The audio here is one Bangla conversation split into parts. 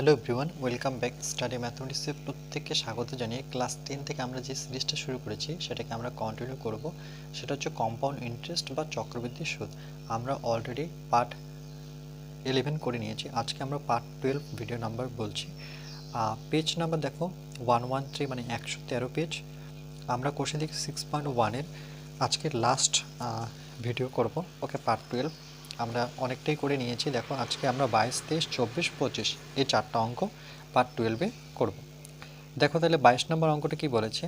Hello everyone, welcome back study ম্যাথমেটিক্সে প্রত্যেককে স্বাগত জানিয়ে ক্লাস টেন থেকে আমরা যে সিরিজটা শুরু করেছি সেটাকে আমরা কন্টিনিউ করব। সেটা হচ্ছে কম্পাউন্ড ইন্টারেস্ট বা চক্রবৃদ্ধি সুদ। আমরা অলরেডি পার্ট ইলেভেন করে নিয়েছি। আজকে আমরা পার্ট টুয়েলভ ভিডিও নাম্বার বলছি। পেজ নাম্বার দেখো ওয়ান ওয়ান থ্রি মানে একশো তেরো পেজ আমরা কোর্সে দেখি সিক্স পয়েন্ট ওয়ানের আজকের লাস্ট ভিডিও করব। ওকে পার্ট টুয়েলভ আমরা অনেকটাই করে নিয়েছি। দেখো, আজকে আমরা বাইশ, তেইশ, চব্বিশ, পঁচিশ এই চারটা অঙ্ক পার্ট টুয়েলভে করব। দেখো তাহলে বাইশ নম্বর অঙ্কটা কি বলেছে?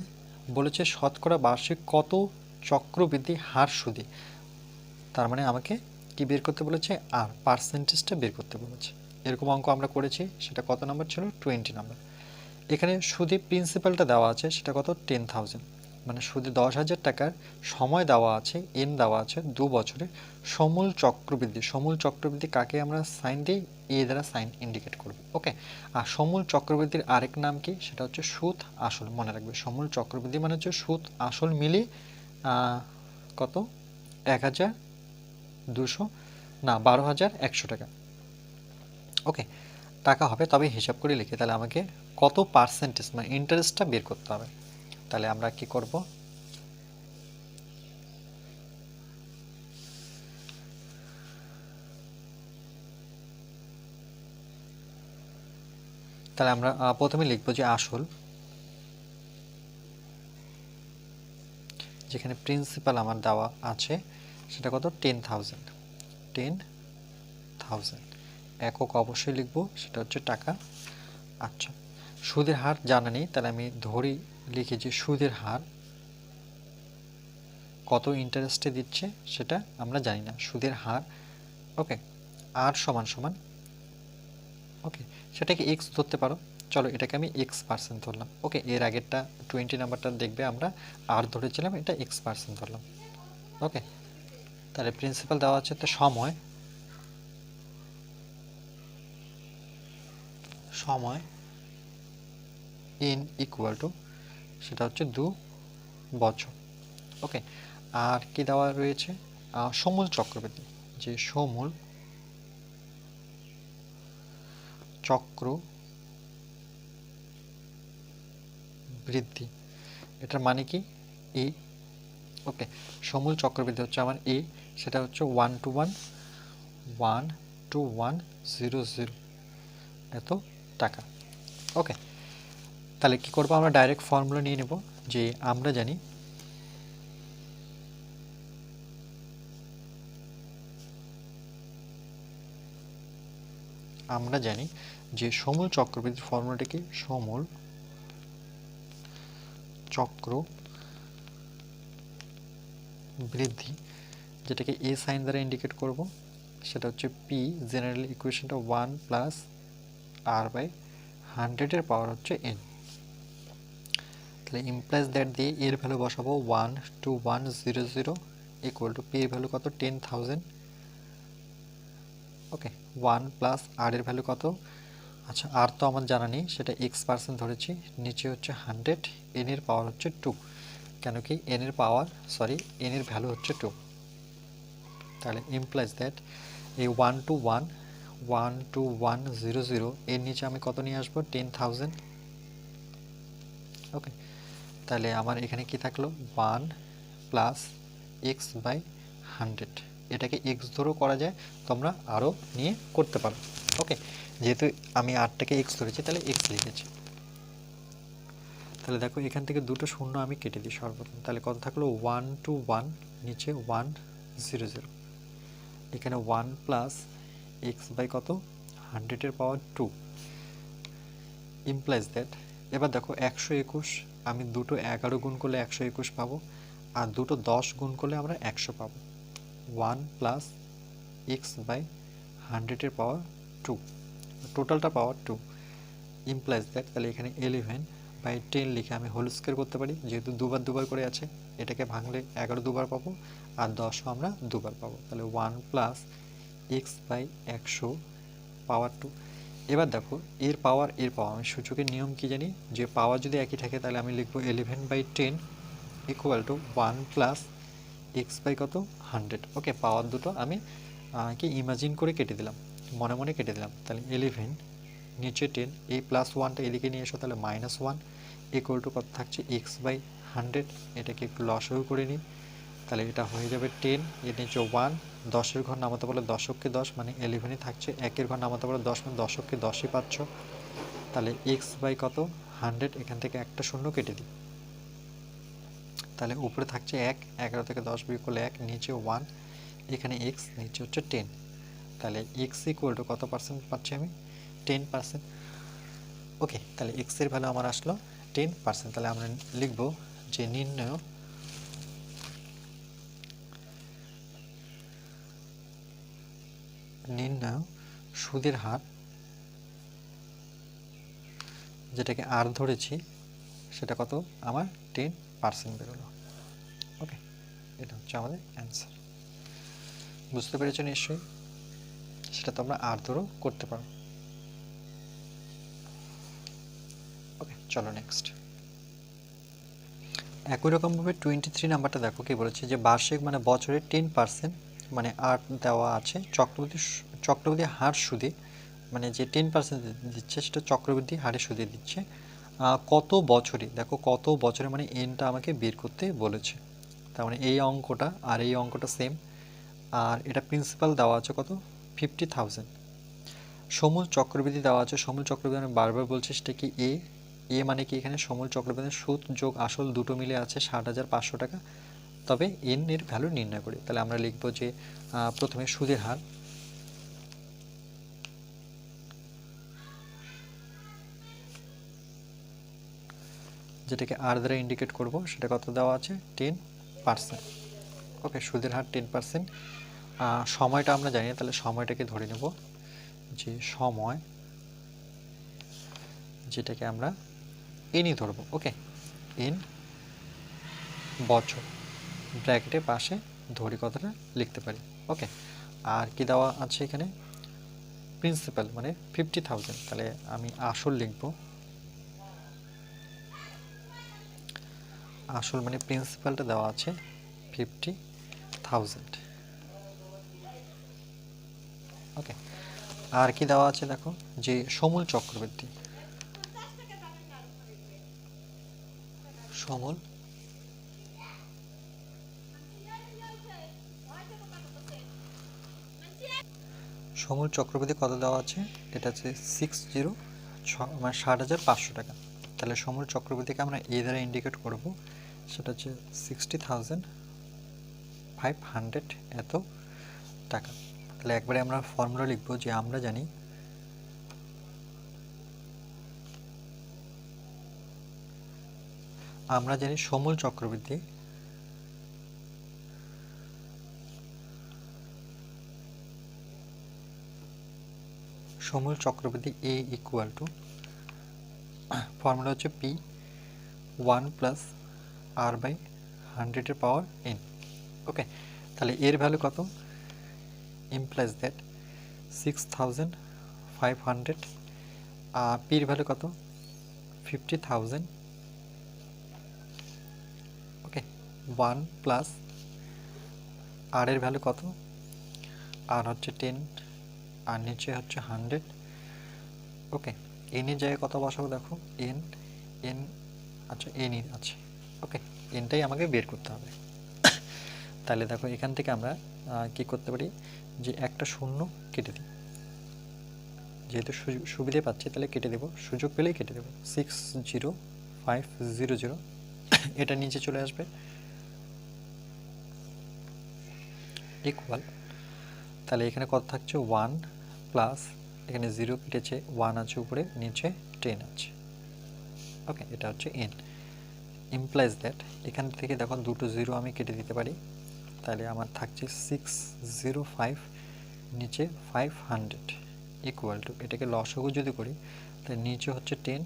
বলেছে শতকরা বার্ষিক কত চক্রবৃদ্ধি হার সুদে তার মানে আমাকে কি বের করতে বলেছে? আর পার্সেন্টেজটা বের করতে বলেছে। এরকম অঙ্ক আমরা করেছি, সেটা কত নাম্বার ছিল? Twenty number. এখানে সুদে প্রিন্সিপালটা দেওয়া আছে, সেটা কত? টেন থাউজেন্ড মানে সুদে দশ হাজার টাকার সময় দেওয়া আছে এন দেওয়া আছে দু বছরে সমূল চক্রবৃদ্ধি। সমূল চক্রবৃদ্ধি কাকে আমরা সাইন দিই? এ দ্বারা সাইন ইন্ডিকেট করব। ওকে? আর সমূল চক্রবৃদ্ধির আরেক নাম কি? সেটা হচ্ছে সুদ আসল। মনে রাখবে, সমূল চক্রবৃদ্ধি মানে হচ্ছে সুদ আসল মিলে কত? এক হাজার দুশো, না, বারো হাজার একশো টাকা। ওকে? টাকা হবে তবে হিসাব করে লিখে তাহলে আমাকে কত পার্সেন্টেজ মানে ইন্টারেস্টটা বের করতে হবে। তাহলে আমরা কি করব? তাহলে আমরা প্রথমে লিখব যে আসল, যেখানে প্রিন্সিপাল আমার দেওয়া আছে, সেটা কত? টেন থাউজেন্ড টেন থাউজেন্ড একক অবশ্যই লিখব, সেটা হচ্ছে টাকা। আচ্ছা সুদের হার জানা নেই, তাহলে আমি ধরি লিখি যে সুদের হার, কত ইন্টারেস্টে দিচ্ছে সেটা আমরা জানি না। সুদের হার ওকে আর সমান সমান ওকে সেটাকে এক্স ধরতে পারো। চলো এটাকে আমি এক্স পার্সেন্ট ধরলাম। ওকে এর আগেরটা টোয়েন্টি নাম্বারটা দেখবে আমরা আর ধরেছিলাম, এটা এক্স পার্সেন্ট ধরলাম। ওকে তাহলে প্রিন্সিপাল দেওয়া আছে তো সময় সময় ইন ইকুয়াল টু সেটা হচ্ছে দু বছর। ওকে, আর কি দেওয়া রয়েছে? সমূল চক্রবৃদ্ধি, যে সমূল চক্র বৃদ্ধি, এটার মানে কি? এ, ওকে, সমূল চক্রবৃদ্ধি হচ্ছে আমার এ, সেটা হচ্ছে one two one one two one, zero zero, এত টাকা। ওকে তাহলে কি করব? আমরা ডাইরেক্ট ফর্মুলা নিয়ে নেব যে আমরা জানি আমরা জানি যে সমূল চক্রবৃদ্ধির ফর্মুলাটা কি সমূল চক্র বৃদ্ধি, যেটাকে এ সাইন দ্বারা ইন্ডিকেট করব, সেটা হচ্ছে পি জেনারেল ইকুয়েশনটা ওয়ান প্লাস আর বাই হান্ড্রেডের পাওয়ার হচ্ছে এন তাহলে ইমপ্লাইজ দ্যাট দিয়ে এর ভ্যালু বসাবো one two one zero zero equal to P এর ভ্যালু কত? Ten thousand okay one plus R এর ভ্যালু কত? আচ্ছা আর তো আমার জানা নেই, সেটা এক্স পার্সেন্ট ধরেছি, নিচে হচ্ছে হান্ড্রেড এন এর পাওয়ার হচ্ছে টু কেন কি? এন এর পাওয়ার সরি এন এর ভ্যালু হচ্ছে টু তাহলে ইমপ্লাইজ দ্যাট এই one two one one two one zero zero এর নিচে আমি কত নিয়ে আসব? টেন থাউজেন্ড ওকে তাহলে আমার এখানে কি থাকল? One plus X by hundred এটাকে এক্স ধরেও করা যায়, তোমরা আরও নিয়ে করতে পারো। ওকে যেহেতু আমি আটটাকে এক্স ধরেছি, তাহলে এক্স লিখেছি। তাহলে দেখো, এখান থেকে দুটো শূন্য আমি কেটে দিই সর্বপ্রথম। তাহলে কত থাকল? ওয়ান টু ওয়ান নিচে ওয়ান জিরো জিরো এখানে ওয়ান প্লাস এক্স বাই কত? হান্ড্রেডের পাওয়ার টু ইমপ্লাইজ দ্যাট এবার দেখো, একশো একুশ আমি দুটো এগারো গুণ করলে একশো একুশ পাবো, আর দুটো দশ গুণ করলে আমরা একশো পাবো। ওয়ান প্লাস এক্স বাই হান্ড্রেডের পাওয়ার টু, টোটালটা পাওয়ার টু। ইমপ্লাইজ দ্যাট তাহলে এখানে ইলেভেন বাই টেন লিখে আমি হোল স্কোয়ার করতে পারি, যেহেতু দুবার দুবার করে আছে, এটাকে ভাঙলে এগারো দুবার পাবো, আর দশও আমরা দুবার পাবো। তাহলে ওয়ান প্লাস এক্স বাই একশো পাওয়ার টু। এবার দেখো, এর পাওয়ার এর পাওয়ার আমি সূচকের নিয়ম কি জানি? যে পাওয়ার যদি একই থাকে, তাহলে আমি লিখব eleven by ten equal to one plus X by কত? হান্ড্রেড ওকে পাওয়ার দুটো আমি কি ইমাজিন করে কেটে দিলাম। মনে মনে কেটে দিলাম। তাহলে ইলেভেন নিচে টেন এই প্লাস ওয়ানটা এদিকে নিয়ে এসো, তাহলে মাইনাস ওয়ান ইকুয়াল টু কত থাকছে? এক্স বাই হান্ড্রেড এটাকে একটু লসও করে নিই। তাহলে এটা হয়ে যাবে টেন এর নিচে ওয়ান দশের ঘর নামাতে বলে দশককে দশ মানে এলেভেনই থাকছে। একের ঘর নামাতে বলে দশ মানে দশককে দশই পাচ্ছ। তাহলে এক্স বাই কত? হান্ড্রেড এখান থেকে একটা শূন্য কেটে দিই। তাহলে উপরে থাকছে এক, এগারো থেকে দশ বিয়োগ করলে এক, নিচে ওয়ান এখানে এক্স নিচে হচ্ছে টেন তাহলে এক্স ইকুয়াল টু কত পার্সেন্ট পাচ্ছি আমি? টেন পার্সেন্ট ওকে তাহলে এক্সের ভ্যালু আমার আসলো টেন পার্সেন্ট তাহলে আমরা লিখব যে নির্ণয় নির্ণয় সুদের হার, যেটাকে আর ধরেছি, সেটা কত? আমার টেন পার্সেন্ট বেরোলো। ওকে এটা হচ্ছে আমাদের অ্যান্সার বুঝতে পেরেছ নিশ্চয়ই? সেটা তোমরা আর ধরেও করতে পারো। ওকে চলো নেক্সট একই রকমভাবে টোয়েন্টি থ্রি নাম্বারটা দেখো, কি বলেছে যে বার্ষিক মানে বছরে টেন পার্সেন্ট মানে আর দেওয়া আছে চক্রবর্তী সু- চক্রবর্তী হার সুদে মানে যে টেন পার্সেন্ট দিচ্ছে সেটা চক্রবৃদ্ধি হারে সুদে দিচ্ছে। কত বছরে, দেখো কত বছরে মানে এনটা আমাকে বের করতে বলেছে। তার মানে এই অঙ্কটা আর এই অঙ্কটা সেম আর এটা প্রিন্সিপাল দেওয়া আছে কত? ফিফটি থাউজেন্ড সমূল চক্রবৃদ্ধি দেওয়া আছে, সমূল চক্রবৃদ্ধি আমি বারবার বলছি সেটা কি এ এ মানে কি এখানে সমূল চক্রবৃদ্ধি সুদ যোগ আসল দুটো মিলে আছে ষাট হাজার পাঁচশো টাকা। তবে এন এর ভ্যালু নির্ণয় করি। তাহলে আমরা লিখব যে প্রথমে সুদের হার। যেটাকে আর দ্বারা ইন্ডিকেট করব, সেটা কত দেওয়া আছে? টেন পার্সেন্ট ওকে, সুদের হার টেন পার্সেন্ট সময়টা আমরা জানি তাহলে সময়টাকে ধরে নেব যে সময় যেটাকে আমরা এনই ধরবো। ওকে এন বছর। ব্র্যাকেটের পাশে ধরি কথাটা লিখতে পারি। ওকে, আর কি দেওয়া আছে এখানে? প্রিন্সিপাল মানে ফিফটি থাউজেন্ড তাহলে আমি আসল লিখব। আসল মানে প্রিন্সিপালটা দেওয়া আছে ফিফটি থাউজেন্ড ওকে, আর কি দেওয়া আছে দেখো? যে সমূল চক্রবৃদ্ধি। সমূল সমূল চক্রবৃদ্ধি কত দেওয়া আছে? এটা হচ্ছে সিক্স জিরো ছ মানে ষাট হাজার পাঁচশো টাকা। তাহলে সমূল চক্রবৃদ্ধিকে আমরা এ দ্বারা ইন্ডিকেট করব। সেটা হচ্ছে সিক্সটি থাউজেন্ড ফাইভ হান্ড্রেড এত টাকা। তাহলে একবারে আমরা ফর্মুলা লিখব যে আমরা জানি আমরা জানি সমূল চক্রবৃদ্ধি সমূল চক্রবৃদ্ধি এ ইকুয়াল টু ফর্মুলা হচ্ছে P one plus R by হান্ড্রেডের পাওয়ার এন ওকে তাহলে এর ভ্যালু কত? Implies that 6500 uh, পির ভ্যালু কত? 50000 ওকে 1 প্লাস আর এর ভ্যালু কত? আর হচ্ছে 10 আর নিচে হচ্ছে 100 ওকে এন এর জায়গায় কত বসাবো দেখো? এন এন আচ্ছা এন আছে। ওকে, এনটাই আমাকে বের করতে হবে। তাহলে দেখো এখান থেকে আমরা কি করতে পারি? যে একটা শূন্য কেটে দিই। যেহেতু সুবিধে পাচ্ছি, তাহলে কেটে দেবো। সুযোগ পেলেই কেটে দেবো। Six zero five zero zero. এটা নিচে চলে আসবে। ইকুয়াল। তাহলে এখানে কত থাকছে? ওয়ান। প্লাস এখানে জিরো কেটেছে, ওয়ান আছে উপরে, নিচে টেন আছে। ওকে, এটা হচ্ছে এন ইমপ্লাইজ দ্যাট এখান থেকে দেখো দুটো জিরো আমি কেটে দিতে পারি। তাহলে আমার থাকছে সিক্স জিরো ফাইভ নিচে ফাইভ হান্ড্রেড ইকুয়াল টু এটাকে লসগু যদি করি, তাহলে নিচে হচ্ছে টেন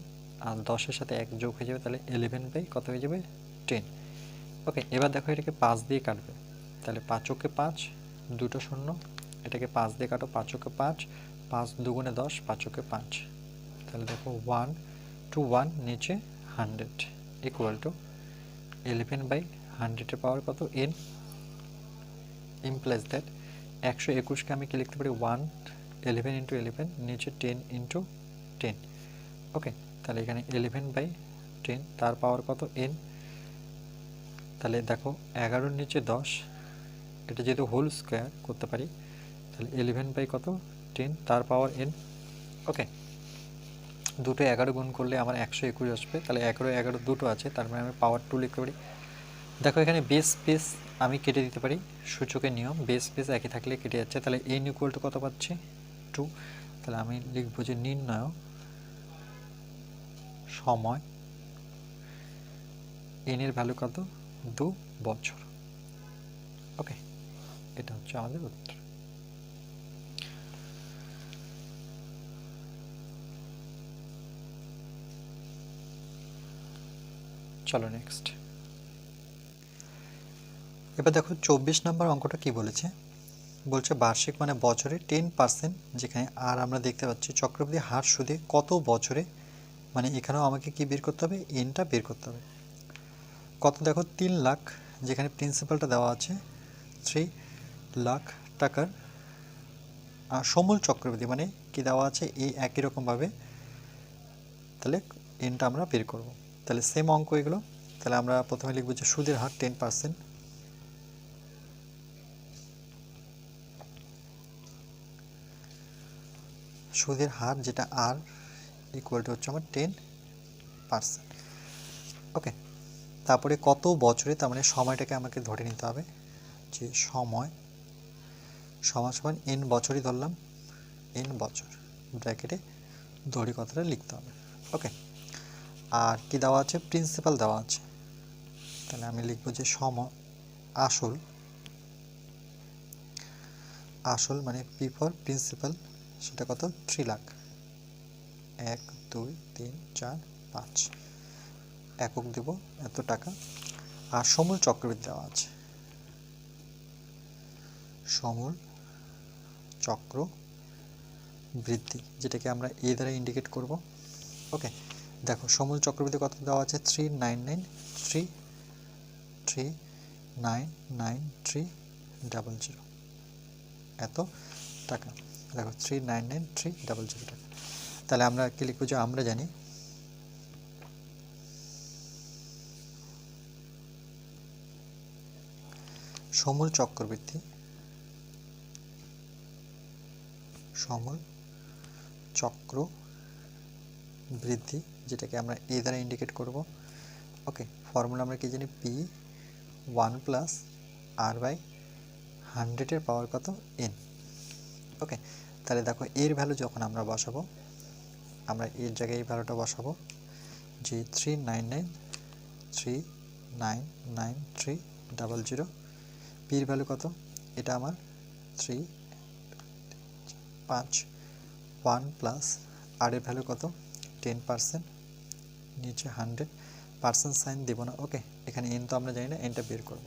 আর দশের সাথে এক যোগ হয়ে যাবে, তাহলে ইলেভেন বাই কত হয়ে যাবে? টেন ওকে, এবার দেখো এটাকে পাঁচ দিয়ে কাটবে। তাহলে পাঁচকে পাঁচ, দুটো শূন্য এটাকে পাঁচ দিয়ে কাটো পাঁচকে পাঁচ পাঁচ দুগুণে দশ, পাঁচ পাঁচকে পাঁচ। তাহলে দেখো ওয়ান টু ওয়ান নিচে hundred equal to eleven by হান্ড্রেডের পাওয়ার কত? এন ইমপ্লাইজ দ্যাট একশো একুশকে আমি কি লিখতে পারি? ওয়ান ইলেভেন ইন্টু ইলেভেন নিচে টেন ইন্টু টেন ওকে তাহলে এখানে ইলেভেন বাই টেন তার পাওয়ার কত? এন তাহলে দেখো এগারোর নিচে দশ, এটা যেহেতু হোল স্কোয়ার করতে পারি। তাহলে ইলেভেন বাই কত? টেন তার পাওয়ার এন ওকে দুটো এগারো গুণ করলে আমার একশো একুশ আসবে। তাহলে এগারো এগারো দুটো আছে, তার মানে আমি পাওয়ার টু লিখতে পারি। দেখো এখানে বেস বেস আমি কেটে দিতে পারি, সূচকের নিয়ম। বেস বেস একই থাকলে কেটে যাচ্ছে। তাহলে এন ইকুয়াল কত পাচ্ছি? টু তাহলে আমি লিখব যে নির্ণয় সময় এন এর ভ্যালু কত? দু বছর। ওকে এটা হচ্ছে আমাদের উত্তর। চলো নেক্সট এবার দেখো চব্বিশ নম্বর অঙ্কটা কি বলেছে? বলছে বার্ষিক মানে বছরে টেন পার্সেন্ট যেখানে আর আমরা দেখতে পাচ্ছি চক্রবৃদ্ধি হার সুদে কত বছরে মানে এখানেও আমাকে কি বের করতে হবে? এনটা বের করতে হবে। কত দেখো? তিন লাখ, যেখানে প্রিন্সিপালটা দেওয়া আছে থ্রি লাখ টাকার সমূল চক্রবৃদ্ধি মানে কি দেওয়া আছে? এই একই রকমভাবে, তাহলে এনটা আমরা বের করব। তাহলে সেম অঙ্ক এগুলো। তাহলে আমরা প্রথমে লিখব যে সুদের হার টেন পার্সেন্ট সুদের হার যেটা আর ইকুয়াল টু হচ্ছে আমার টেন পার্সেন্ট ওকে তারপরে কত বছরে তার মানে সময়টাকে আমাকে ধরে নিতে হবে, যে সময়, সমান সমান এন বছরই ধরলাম এন বছর ব্র্যাকেটে ধরে কথাটা লিখতে হবে। ওকে আর কি দেওয়া আছে? প্রিন্সিপাল দেওয়া আছে। তাহলে আমি লিখব যে সম আসল। আসল মানে পি ফর প্রিন্সিপাল সেটা কত? থ্রি লাখ এক, দুই, তিন, চার, পাঁচ। একক দেব, এত টাকা। আর সমূল চক্রবৃদ্ধি দেওয়া আছে। সমূল চক্র বৃদ্ধি, যেটাকে আমরা এ দ্বারা ইন্ডিকেট করব। ওকে দেখো সমূল চক্রবৃদ্ধি কত দেওয়া আছে? Three nine nine three three nine nine three double zero এত টাকা। দেখো three nine nine three double zero টাকা। তাহলে আমরা কি লিখব আমরা জানি সমূল চক্রবৃদ্ধি, সমূল চক্র বৃদ্ধি যেটাকে আমরা এ দ্বারা ইন্ডিকেট করব। ওকে ফর্মুলা আমরা কি জানি? P one plus R by হান্ড্রেডের পাওয়ার কত? এন ওকে তাহলে দেখো এর ভ্যালু যখন আমরা বসাবো, আমরা এর জায়গায় এই ভ্যালুটা বসাবো, যে three nine nine three nine nine three double zero পির ভ্যালু কত? এটা আমার থ্রি পাঁচ ওয়ান প্লাস আর এর ভ্যালু কত? টেন পার্সেন্ট নিচে হান্ড্রেড পার্সেন্ট সাইন দেবো না। ওকে, এখানে এন তো আমরা জানি না এনটা বের করব।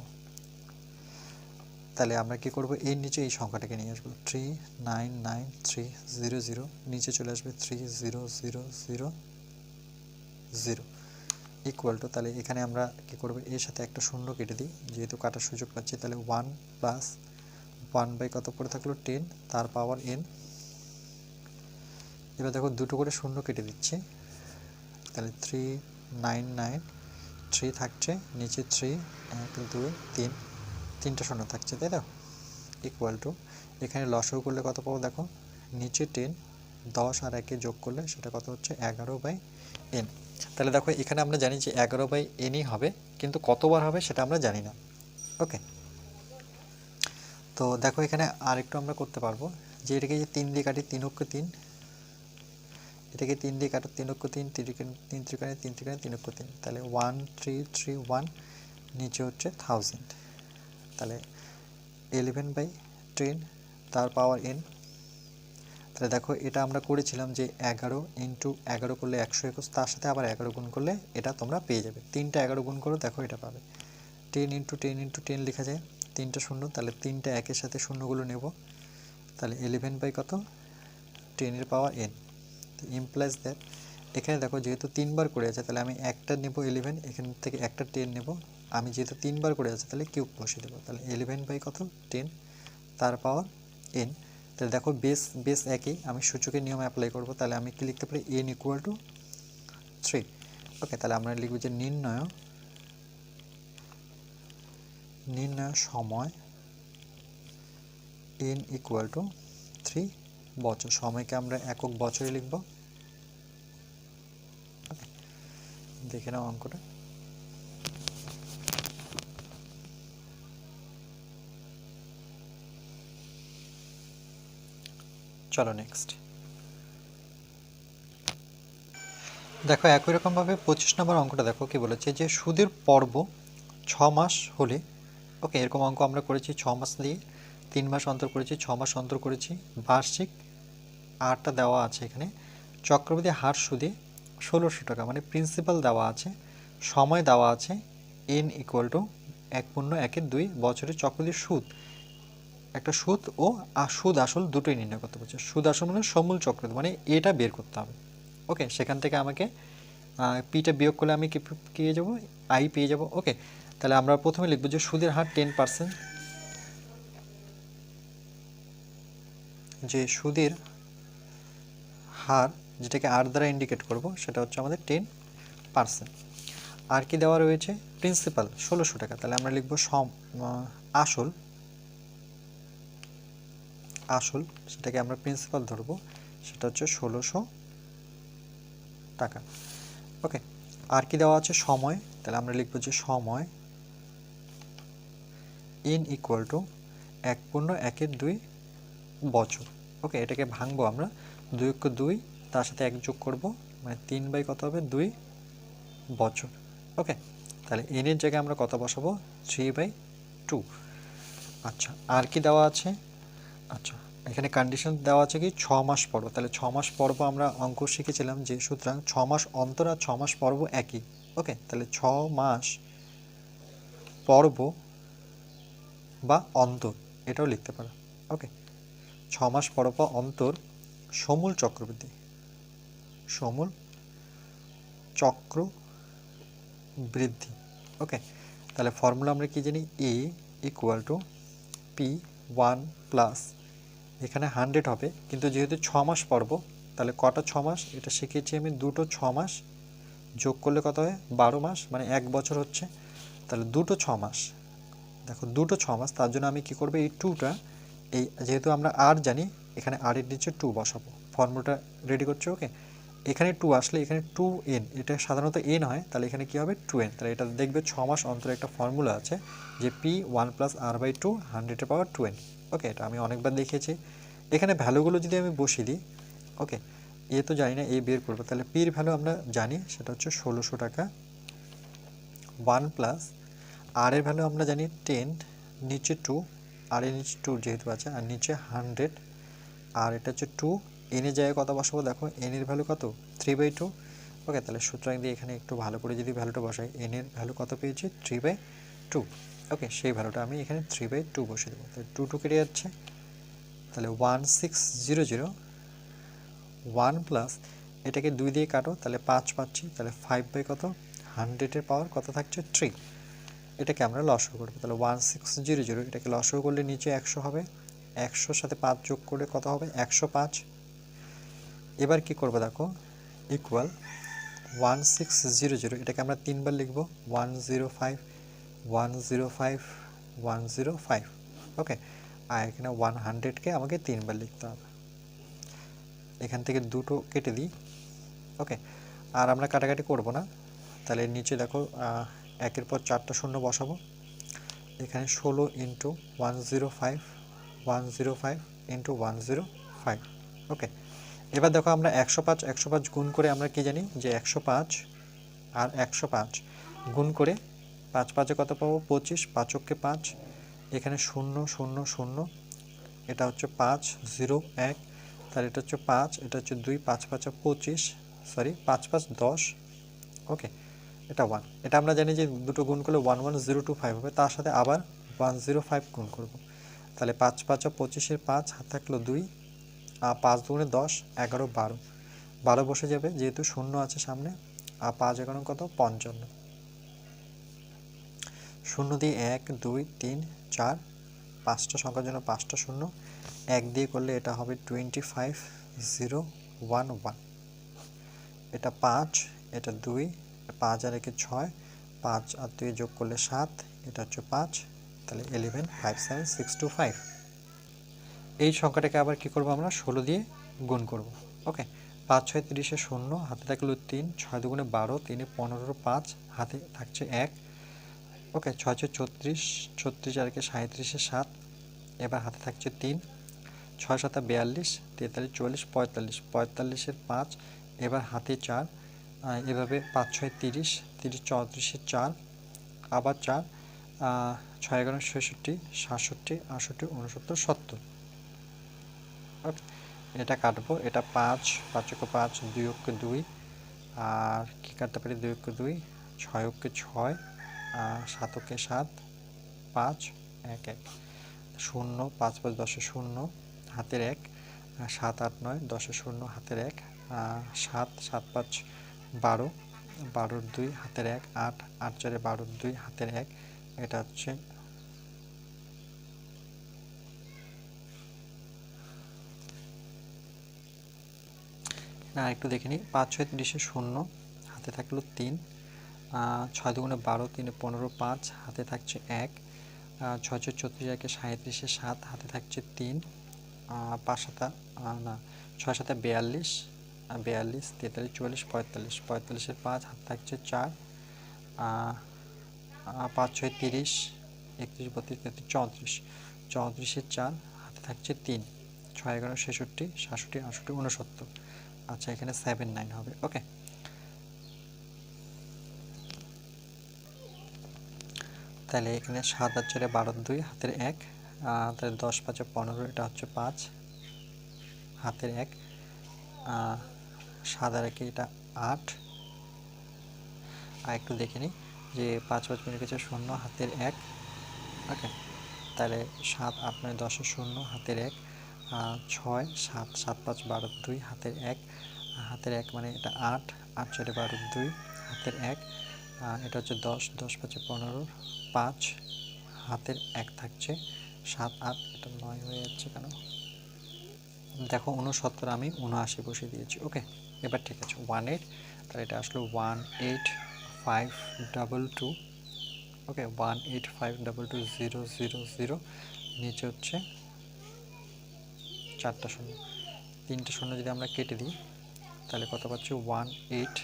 তাহলে আমরা কি করব? এর নিচে এই সংখ্যাটাকে নিয়ে আসব। Three nine nine three zero zero নিচে চলে আসবে three zero zero zero zero equal to তাহলে এখানে আমরা কি করব? এর সাথে একটা শূন্য কেটে দিই। যেহেতু কাটার সুযোগ পাচ্ছি, তাহলে ওয়ান প্লাস ওয়ান বাই কত পড়ে থাকল? টেন তার পাওয়ার এন এবার দেখো দুটো করে শূন্য কেটে দিচ্ছি। তাহলে থ্রি নাইন নাইন থ্রি থাকছে, নিচে থ্রি এক, দুই, তিন, তিনটা শূন্য থাকছে, তাই তো? ইকুয়াল টু এখানে লসও করলে কত পাবো দেখো? নিচে টেন দশ আর একে যোগ করলে সেটা কত হচ্ছে? এগারো বাই এন তাহলে দেখো, এখানে আমরা জানি যে এগারো বাই এনই হবে, কিন্তু কতবার হবে সেটা আমরা জানি না। ওকে তো দেখো, এখানে আরেকটু আমরা করতে পারব যে এটাকে যে তিন দিয়ে কাটি, তিন অক্ষ তিন এটাকে তিন দিয়ে কাটো, তিন অক্ষ তিন তিন ত্রিকানে তিন ত্রিকানে তিন অক্ষ তিন। তাহলে ওয়ান থ্রি থ্রি ওয়ান নিচে হচ্ছে থাউজেন্ড তাহলে এলেভেন বাই টেন তার পাওয়ার এন তাহলে দেখো, এটা আমরা করেছিলাম যে এগারো ইন্টু এগারো করলে একশো একুশ, তার সাথে আবার এগারো গুণ করলে এটা তোমরা পেয়ে যাবে। তিনটা এগারো গুণ করো, দেখো এটা পাবে। Ten into ten into ten লেখা যায়, তিনটা শূন্য, তাহলে তিনটা একের সাথে শূন্যগুলো নেব। তাহলে এলেভেন বাই কত? টেনের পাওয়ার এন ইমপ্লাইজ দ্যাট এখানে দেখো যেহেতু তিনবার করে আছে, তাহলে আমি একটা নেব ইলেভেন এখান থেকে একটা টেন নেব। আমি যেহেতু তিনবার করে আছে, তাহলে কিউব বসিয়ে দেবো। তাহলে ইলেভেন বাই কত? টেন তার পাওয়ার এন তাহলে দেখো বেস বেস একই, আমি সূচকের নিয়মে অ্যাপ্লাই করব, তাহলে আমি কি লিখতে পারি? N equal to three okay তাহলে আমরা লিখব যে নির্ণয় নির্ণয় সময় এন ইকুয়াল টু থ্রি বছর সময়কে আমরা একক বছরে লিখব। দেখে নাও অঙ্কটা। চলো নেক্সট দেখো, একই রকমভাবে পঁচিশ নম্বর অঙ্কটা দেখো কি বলেছে যে সুদের পর্ব ছ মাস হলে, ওকে এরকম অঙ্ক আমরা করেছি, ছ মাস দিয়ে তিন মাস অন্তর করেছি, ছ মাস অন্তর করেছি, বার্ষিক আটটা দেওয়া আছে এখানে। চক্রবৃদ্ধি হার সুদে ষোলোশো টাকা মানে প্রিন্সিপাল দেওয়া আছে, সময় দেওয়া আছে এন ইকুয়াল টু এক পূর্ণ একের দুই বছরের চক্রবৃদ্ধি সুদ। একটা সুদ ও সুদ আসল দুটোই নির্ণয় করতে বলছে। সুদ আসল মানে সমূল চক্রবৃদ্ধি মানে এটা বের করতে হবে। ওকে, সেখান থেকে আমাকে পিটা বিয়োগ করলে আমি কি পেয়ে যাব? আই পেয়ে যাব। ওকে, তাহলে আমরা প্রথমে লিখব যে সুদের হার টেন পার্সেন্ট যে সুদের হার, যেটাকে আর দ্বারা ইন্ডিকেট করব, সেটা হচ্ছে আমাদের টেন পার্সেন্ট আর কি দেওয়া রয়েছে? প্রিন্সিপাল ষোলোশো টাকা। তাহলে আমরা লিখব সম আসল। আসল, সেটাকে আমরা প্রিন্সিপাল ধরবো, সেটা হচ্ছে ষোলোশো টাকা। ওকে আর কি দেওয়া আছে? সময়। তাহলে আমরা লিখব যে সময় ইন ইকুয়াল টু এক পূর্ণ একের দুই বছর। ওকে এটাকে ভাঙবো আমরা। দুই অক্ষ দুই, তার সাথে এক যোগ করব মানে তিন বাই কত হবে? দুই বছর। ওকে, তাহলে এনের জায়গায় আমরা কত বসাবো? থ্রি বাই টু আচ্ছা আর কি দেওয়া আছে? আচ্ছা এখানে কন্ডিশন দেওয়া আছে কি? ছ মাস পর্ব। তাহলে ছ মাস পর্ব আমরা অঙ্ক শিখেছিলাম যে সুতরাং ছ মাস অন্তর আর ছ মাস পর্ব একই। ওকে, তাহলে ছ মাস পর্ব বা অন্তর, এটাও লিখতে পারো। ওকে, ছ মাস পর্ব অন্তর সমূল চক্রবৃদ্ধি। সমূল চক্র বৃদ্ধি। ওকে তাহলে ফর্মুলা আমরা কি জানি? A equal to P one plus এখানে হান্ড্রেড হবে, কিন্তু যেহেতু ছ মাস পর্ব তাহলে কটা ছ মাস? এটা শিখেছি আমি, দুটো ছ মাস যোগ করলে কত হয়? বারো মাস মানে এক বছর হচ্ছে। তাহলে দুটো ছ মাস। দেখো, দুটো ছ মাস, তার জন্য আমি কি করব? এই টুটা এই যেহেতু আমরা আর জানি এখানে আর এর নিচে টু বসাবো। ফর্মুলাটা রেডি করছে? ওকে এখানে টু আসলে এখানে টু এন এটা সাধারণত এন হয়, তাহলে এখানে কি হবে? টু এন তাহলে এটা দেখবে ছ মাস অন্তরে একটা ফর্মুলা আছে যে P one plus r by two হান্ড্রেডের পাওয়ার টু এন ওকে এটা আমি অনেকবার দেখিয়েছি এখানে ভ্যালুগুলো যদি আমি বসিয়ে দিই ওকে এ তো জানি না, এ বের করব। তাহলে পির ভ্যালু আমরা জানি, সেটা হচ্ছে ষোলোশো টাকা। ওয়ান প্লাস আর এর ভ্যালু আমরা জানি টেন নিচে টু আর এর নিচে টু যেহেতু আছে, আর নিচে হান্ড্রেড আর এটা হচ্ছে টু এনের জায়গায় কত বসাবো? দেখো এন এর ভ্যালু কত? থ্রি বাই টু ওকে তাহলে সুতরাং দিয়ে এখানে একটু ভালো করে যদি ভ্যালুটা বসাই এন এর ভ্যালু কত পেয়েছি? থ্রি বাই টু ওকে সেই ভ্যালুটা আমি এখানে থ্রি বাই টু বসিয়ে দেবো। তাহলে টু টু কেটে যাচ্ছে। তাহলে one six zero zero one plus এটাকে দুই দিয়ে কাটো, তাহলে পাঁচ পাচ্ছি। তাহলে ফাইভ বাই কত? হান্ড্রেডের পাওয়ার কত থাকছে? থ্রি এটাকে আমরা লসও করব। তাহলে ওয়ান সিক্স জিরো জিরো এটাকে লসও করলে নিচে একশো হবে। একশোর সাথে পাঁচ যোগ করলে কত হবে? একশো পাঁচ। এবার কি করব দেখো? Equal one six zero zero এটাকে আমরা তিনবার লিখব। One zero five one zero five one zero five okay আর এখানে ওয়ান হান্ড্রেডকে আমাকে তিনবার লিখতে হবে। এখান থেকে দুটো কেটে দিই। ওকে আর আমরা কাটাকাটি করব না। তাহলে নিচে দেখো একের পর চারটা শূন্য বসাবো। এখানে ষোলো into one zero five one zero five into one zero five okay এবার দেখো আমরা একশো পাঁচ একশো পাঁচ গুণ করে আমরা কি জানি? যে একশো পাঁচ আর একশো পাঁচ গুণ করে পাঁচ পাঁচে কত পাবো? পঁচিশ পাঁচককে পাঁচ। এখানে শূন্য শূন্য শূন্য। এটা হচ্ছে পাঁচ, জিরো, এক। তাহলে এটা হচ্ছে পাঁচ, এটা হচ্ছে দুই, পাঁচ পাঁচা পঁচিশ। সরি পাঁচ পাঁচ দশ। ওকে এটা ওয়ান এটা আমরা জানি যে দুটো গুণ করলে one one zero two five হবে। তার সাথে আবার ওয়ান জিরো ফাইভ গুণ করব। তাহলে পাঁচ পাঁচা পঁচিশের পাঁচ, হাত থাকল দুই, আর পাঁচ দুগুণে দশ, এগারো, বারো। বারো বসে যাবে, যেহেতু শূন্য আছে সামনে, আর পাঁচ এগারো কত? পঞ্চান্ন। শূন্য দিয়ে এক, দুই, তিন, চার, পাঁচটা সংখ্যার জন্য পাঁচটা শূন্য। এক দিয়ে করলে এটা হবে twenty five zero one one এটা পাঁচ, এটা দুই, পাঁচ আর একে ছয়, পাঁচ আর দুই যোগ করলে সাত, এটা হচ্ছে পাঁচ। তাহলে eleven five seven six two five এই সংখ্যাটাকে আবার কি করব আমরা? ষোলো দিয়ে গুণ করব। ওকে পাঁচ, ছয়, তিরিশে শূন্য, হাতে থাকল তিন, ছয় দুগুণে বারো, তিনে পনেরো, পাঁচ, হাতে থাকছে এক। ওকে ছয় ছয়, ছত্রিশ ছত্রিশ আর সাঁত্রিশে সাত, এবার হাতে থাকছে তিন। ছয়, সাতা বিয়াল্লিশ, তেতাল্লিশ, চুয়াল্লিশ, পঁয়তাল্লিশ, পঁয়তাল্লিশের পাঁচ, এবার হাতে চার এভাবে পাঁচ, ছয়, তিরিশ তিরিশ, চৌত্রিশে চার, আবার চার ছয় এগারো ছেষট্টি সাতষট্টি, আটষট্টি, উনসত্তর, সত্তর। এটা কাটবো, এটা পাঁচ পাঁচ অক্ষ পাঁচ, দুই অক্ষ দুই, আর কি কাটতে পারি? দুই অক্ষ দুই, ছয় অক্ষে ছয়, আর সাত অক্ষে সাত, পাঁচ, এক এক। শূন্য, পাঁচ পাঁচ দশে শূন্য, হাতের এক সাত আট নয়, দশে শূন্য, হাতের এক সাত সাত পাঁচ বারো, বারোর দুই, হাতের এক, আট আট চারে বারোর দুই, হাতের এক এটা হচ্ছে। না একটু দেখে নিই। পাঁচ, ছয় তিরিশে শূন্য, হাতে থাকল তিন ছয় দুগুণে বারো, তিনে পনেরো, পাঁচ, হাতে থাকছে এক ছয় ছয়, চৌত্রিশ, একে সাঁত্রিশে সাত, হাতে থাকছে তিন পাঁচ, সাতা না, ছয় সাথে বিয়াল্লিশ বিয়াল্লিশ, তেতাল্লিশ, চুয়াল্লিশ, পঁয়তাল্লিশ পঁয়তাল্লিশের পাঁচ, হাতে থাকছে চার পাঁচ, ছয়, তিরিশ, একত্রিশ, বত্রিশ, তেত্রিশ, চৌত্রিশ। চৌত্রিশের চার, হাতে থাকছে তিন। ছয় এগারো, ছেষট্টি, সাতষট্টি, আটষট্টি উনসত্তর আচ্ছা এখানে সেভেন নাইন হবে ওকে তাহলে এখানে সাত আর চারে বারো, দুই, হাতের এক। তাহলে দশ, পাঁচে পনেরো, এটা হচ্ছে পাঁচ। হাতের এক। আর একে এটা আট। আর একটু দেখে নিই। যে পাঁচ পাঁচ মিনিট গেছে শূন্য, হাতের এক। ওকে তাহলে সাত আট নয় দশে শূন্য, হাতের এক। ছয়, সাত সাত পাঁচ বারো দুই, হাতের এক। হাতের এক মানে এটা আট আট চারে বারো দুই, হাতের এক। এটা হচ্ছে দশ দশ পাঁচে পনেরো, পাঁচ, হাতের এক থাকছে। সাত আট, এটা নয় হয়ে যাচ্ছে কেন? দেখো উনসত্তর আমি উনআশি বসিয়ে দিয়েছি ওকে এবার ঠিক আছে ওয়ান এইট তাহলে এটা আসলো one eight five double two okay one eight five double two zero zero zero নিচে হচ্ছে চারটা শূন্য। তিনটে শূন্য যদি আমরা কেটে দিই, তাহলে কত পাচ্ছি? One eight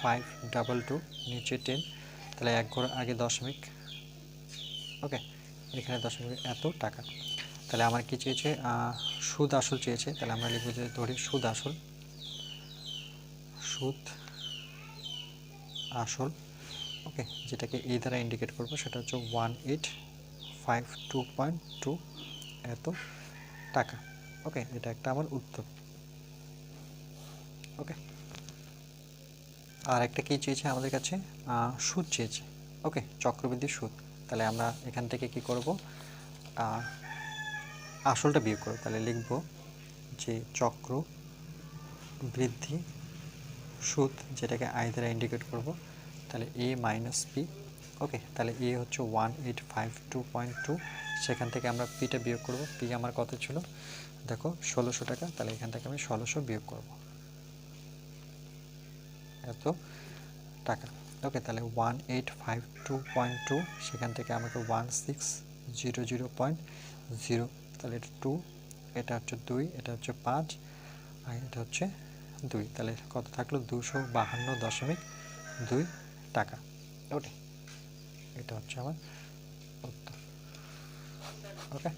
five double two নিচে টেন তাহলে এক ঘর আগে দশমিক ওকে এখানে দশমিক এত টাকা। তাহলে আমার কি চেয়েছে? সুদ আসল চেয়েছে। তাহলে আমরা লিখব যে ধরি সুদ আসল। সুদ আসল, ওকে, যেটাকে এই দ্বারা ইন্ডিকেট করব, সেটা হচ্ছে one eight five two point two এত টাকা। ওকে, এটা একটা আমার উত্তর। ওকে, আর একটা কি চেয়েছে আমাদের কাছে? সুদ চেয়েছে। ওকে, চক্রবৃদ্ধি সুদ। তাহলে আমরা এখান থেকে কি করব? আসলটা বিয়োগ করব। তাহলে লিখব যে চক্র বৃদ্ধি সুদ যেটাকে আই দ্বারা ইন্ডিকেট করব, তাহলে এ মাইনাস পি ওকে তাহলে এ হচ্ছে one eight five two point two সেখান থেকে আমরা পিটা বিয়োগ করব। পি আমার কত ছিল? দেখো, ষোলোশো টাকা, তাহলে এখান থেকে আমি ষোলোশো বিয়োগ করব। এত টাকা ওকে তাহলে one eight five two point two সেখান থেকে আমাকে one six zero zero point zero তাহলে এটা টু এটা হচ্ছে দুই, এটা হচ্ছে পাঁচ, আর এটা হচ্ছে দুই। তাহলে কত থাকল? দুশো বাহান্ন দশমিক দুই টাকা। ওটাই এটা হচ্ছে আমার উত্তর। ওকে।